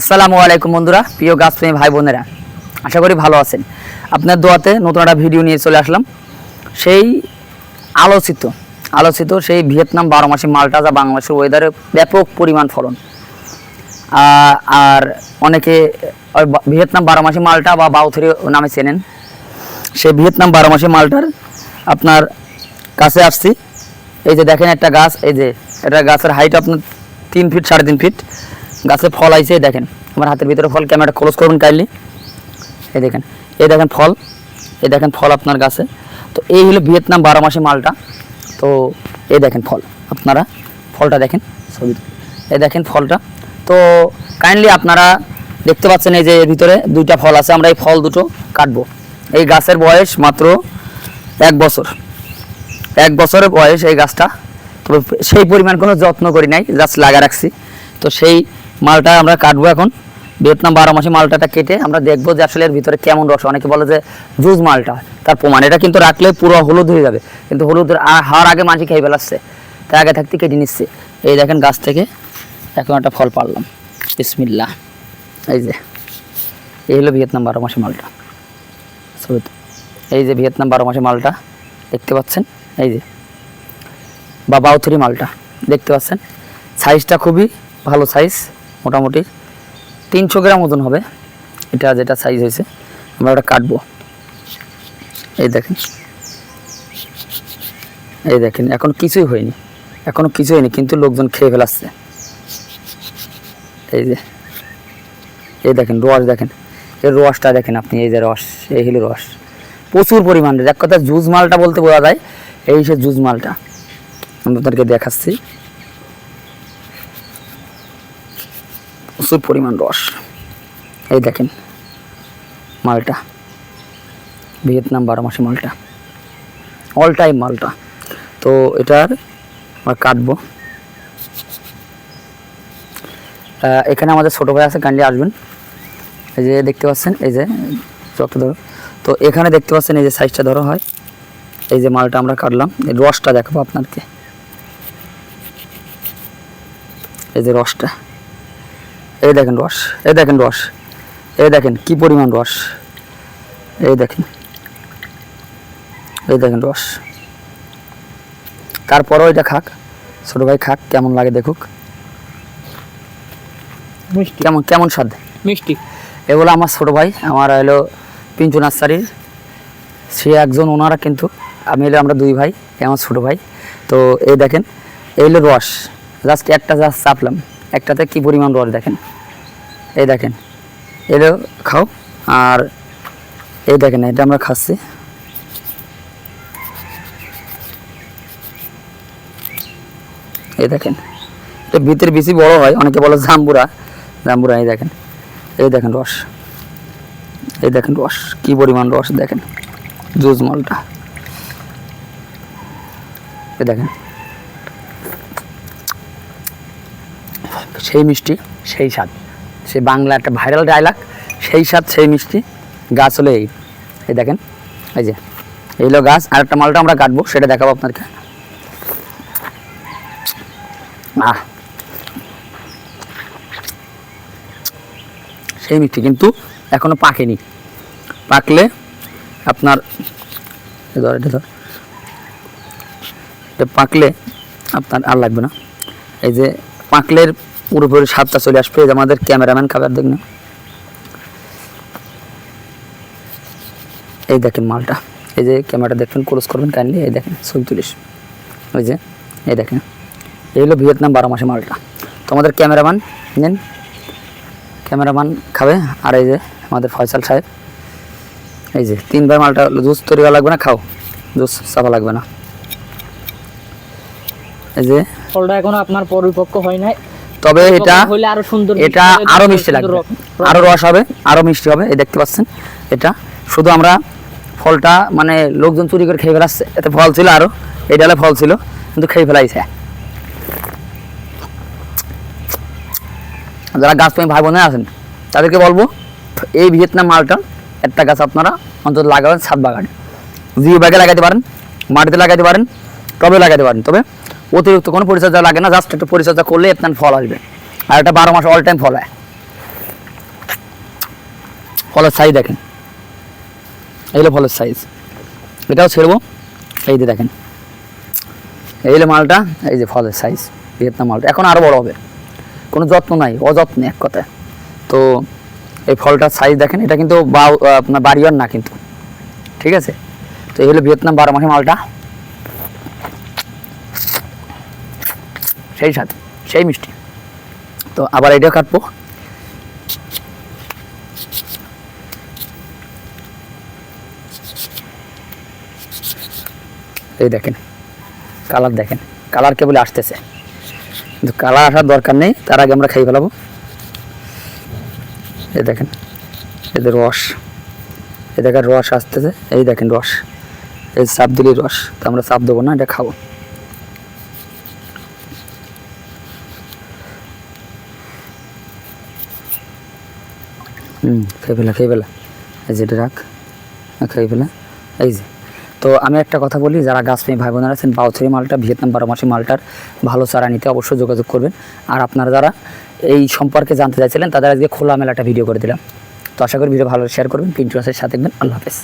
আসসালামু আলাইকুম বন্ধুরা, প্রিয় গাছপ্রেমী ভাই বোনেরা, আশা করি ভালো আছেন। আপনার দোয়াতে নতুন একটা ভিডিও নিয়ে চলে আসলাম। সেই আলোচিত আলোচিত সেই ভিয়েতনাম বারো মাসি মালটা যা বাংলাদেশের ওয়েদারে ব্যাপক পরিমাণ ফলন। আর অনেকে ওই ভিয়েতনাম বারো মাসি মালটা বা বাউথরি নামে চেনেন। সেই ভিয়েতনাম বারো মাসি মালটার আপনার কাছে আসছি। এই যে দেখেন একটা গাছ, এই যে এটা গাছের হাইট আপনার তিন ফিট সাড়ে তিন ফিট গাছে ফল আইছে, দেখেন। আমার হাতের ভিতরে ফল ক্যামেরা ক্লোজ করবেন কাইন্ডলি এই দেখেন এই দেখেন ফল, এই দেখেন ফল আপনার গাছে। তো এই হলো ভিয়েতনাম বারো মাসি মালটা। তো এই দেখেন ফল, আপনারা ফলটা দেখেন, ছবি এই দেখেন ফলটা। তো কাইন্ডলি আপনারা দেখতে পাচ্ছেন এই যে এর ভিতরে দুইটা ফল আছে, আমরা এই ফল দুটো কাটবো। এই গাছের বয়স মাত্র এক বছর। এক বছরের বয়স এই গাছটা। তবে সেই পরিমাণ কোনো যত্ন করি নাই, গাছ লাগা রাখছি। তো সেই মালটা আমরা কাটবো এখন। ভিয়েতনাম বারো মাসে মালটাটা কেটে আমরা দেখব যে আসলে এর ভিতরে কেমন রস। অনেকে বলে যে জুজ মালটা, তার প্রমাণ। এটা কিন্তু রাখলে পুরো হলুদ হয়ে যাবে। কিন্তু হলুদ হওয়ার আগে মাঝে খেয়ে ফেলাচ্ছে তাই আগে থাকতে কেটে নিচ্ছে। এই দেখেন গাছ থেকে এখন একটা ফল পারলাম। বিসমিল্লা এই যে, এই হলো ভিয়েতনাম বারো মাসে মালটা। এই যে ভিয়েতনাম বারো মাসে মালটা, দেখতে পাচ্ছেন? এই যে বা বাউথরি মালটা, দেখতে পাচ্ছেন? সাইজটা খুবই ভালো সাইজ। মোটামুটি তিনশো গ্রাম ওজন হবে। এটা যেটা সাইজ হয়েছে, আমরা ওটা কাটবো। এই দেখেন। এই দেখেন, এখন কিছুই হয়নি। এখনও কিছু হয়নি, কিন্তু লোকজন খেয়ে ফেলাচ্ছে। এই যে, এই দেখেন, রস দেখেন। এর রসটা দেখেন আপনি, এই যে রস, এই হলো রস। প্রচুর পরিমাণে এক কথা জুজ মালটা বলতে বোঝা যায়, এই সে জুজ মালটা। আমি আপনাদেরকে দেখাচ্ছি। প্রচুর পরিমাণ রস। এই দেখেন মালটা, ভিয়েতনাম বারো মাসি মালটা অল টাইম মালটা। তো এটার আমরা কাটবো। এখানে আমাদের ছোটো ভাই আছে, কাইন্ডলি আসবেন। এই যে দেখতে পাচ্ছেন, এই যে চকটা ধরো। তো এখানে দেখতে পাচ্ছেন, এই যে সাইজটা ধরো হয়, এই যে মালটা আমরা কাটলাম। এই রসটা দেখাবো আপনাকে এই যে রসটা। এই দেখেন রস এই দেখেন রস এই দেখেন কি পরিমাণ রস এই দেখেন এই দেখেন রস। তারপরও এটা খাক ছোটো ভাই খাক কেমন লাগে দেখুক। মিষ্টি। কেমন কেমন স্বাদ? মিষ্টি। এগুলো আমার ছোটো ভাই আমার হলো পিঞ্চু নার্সারির সে একজন ওনারা কিন্তু আমি হলো আমরা দুই ভাই আমার ছোটো ভাই। তো এই দেখেন এই হলো রস জাস্ট একটা জাস্ট চাপলাম। একটাতে কি পরিমাণ রস দেখেন? এই দেখেন এলো খাও। আর এই দেখেন, এটা আমরা খাচ্ছি। এই দেখেন, এটা ভিতরে বেশি বড় হয়, অনেকে বলে জাম্বুরা। জাম্বুরা, এই দেখেন এই দেখেন রস। এই দেখেন রস, কি পরিমাণ রস দেখেন জুজ মলটা। এই দেখেন সেই মিষ্টি, সেই স্বাদ। সে বাংলা একটা ভাইরাল ডায়লগ সেই স্বাদ, সেই মিষ্টি, গাছ হলো এই। এই দেখেন, এই যে, এই হলো গাছ আর একটা মালটা আমরা কাটবো, সেটা দেখাবো আপনাদেরকে। আহ। সেই মিষ্টি কিন্তু এখনও পাকেনি। পাকলে আপনার ধর, এটা ধর। এটা পাকলে আপনার আর লাগবে না। এই যে পাকলের পুরোপুরি স্বাদটা চলে আসবে। আমাদের ক্যামেরাম্যান খাবার দেখ না। এই দেখেন মালটা। এই যে ক্যামেরাটা দেখবেন ক্লোজ করবেন, কাইন্ডলি এই দেখেন ছবি তুলিস ওই যে, এই দেখেন। এই হলো ভিয়েতনাম বারো মাসে মালটা। তো আমাদের ক্যামেরাম্যান, নেন। ক্যামেরাম্যান খাবে। আর এই যে আমাদের ফয়সাল সাহেব। এই যে, তিনবার মালটা জুস তৈরি করা লাগবে না? খাও। জুস চাপা লাগবে না। এই যে, ফলটা এখনও আপনার পরিপক্ক হয় নাই। তবে এটা আরও সুন্দর এটা আরও মিষ্টি লাগবে। আরও রস হবে আরও মিষ্টি হবে এই দেখতে পাচ্ছেন? এটা শুধু আমরা ফলটা মানে লোকজন চুরি করে খেয়ে ফেলাচ্ছে এতে ফল ছিল আরও এই ডালে ফল ছিল কিন্তু খেয়ে ফেলাইছে। যারা গাছ প্রেমী ভাই বোনে আছেন তাদেরকে বলব এই ভিয়েতনাম মালটা একটা গাছ আপনারা অন্তত লাগাবেন ছাদ বাগানে। জিও ব্যাগে লাগাতে পারেন মাটিতে লাগাতে পারেন টবে লাগাতে পারেন। তবে অতিরিক্ত কোনো পরিচর্যা লাগে না জাস্ট একটু পরিচর্যা করলে আপনার ফল আসবে। আর এটা বারো মাস অল টাইম ফল হয়। ফলের সাইজ দেখেন। এই হলো ফলের সাইজ এটাও ছেড়বো। এই যে দেখেন। এই হলো মালটা, এই যে ফলের সাইজ ভিয়েতনাম মালটা। এখন আরও বড় হবে। কোনো যত্ন নাই, অযত্ন এক কথায়। তো এই ফলটার সাইজ দেখেন, এটা কিন্তু বা- আপনার বাড়িয়ার না কিন্তু। ঠিক আছে? তো এই হলো ভিয়েতনাম বারো মাসি মালটা। সেই সাথে সেই মিষ্টি। তো আবার এটাও কাটবো। এই দেখেন, কালার দেখেন, কালার কেবল আসতেছে। কিন্তু কালার আসার দরকার নেই, তার আগে আমরা খাই ফেলাবো। এই দেখেন, এদের রস এ দেখেন রস আসতেছে। এই দেখেন রস, এই চাপ দিলেই রস, তো আমরা চাপ দেবো না, এটা খাব। হুম খেয়ে ফেলা খেয়ে ফেলা। এই যেটা রাখ। হ্যাঁ, খেয়ে ফেলা। এই যে। তো আমি একটা কথা বলি যারা গাছপ্রেমী ভাই বোনেরা আছেন বাউথরি মালটা ভিয়েতনাম বারো মাসি মালটার ভালো চারা নিতে অবশ্যই যোগাযোগ করবেন। আর আপনারা যারা এই সম্পর্কে জানতে চাইছিলেন তাদের আজকে খোলামেলা একটা ভিডিও করে দিলাম। তো আশা করি ভিডিও ভালো শেয়ার করবেন পিন্টু সাথে থাকবেন। আল্লাহ হাফেজ।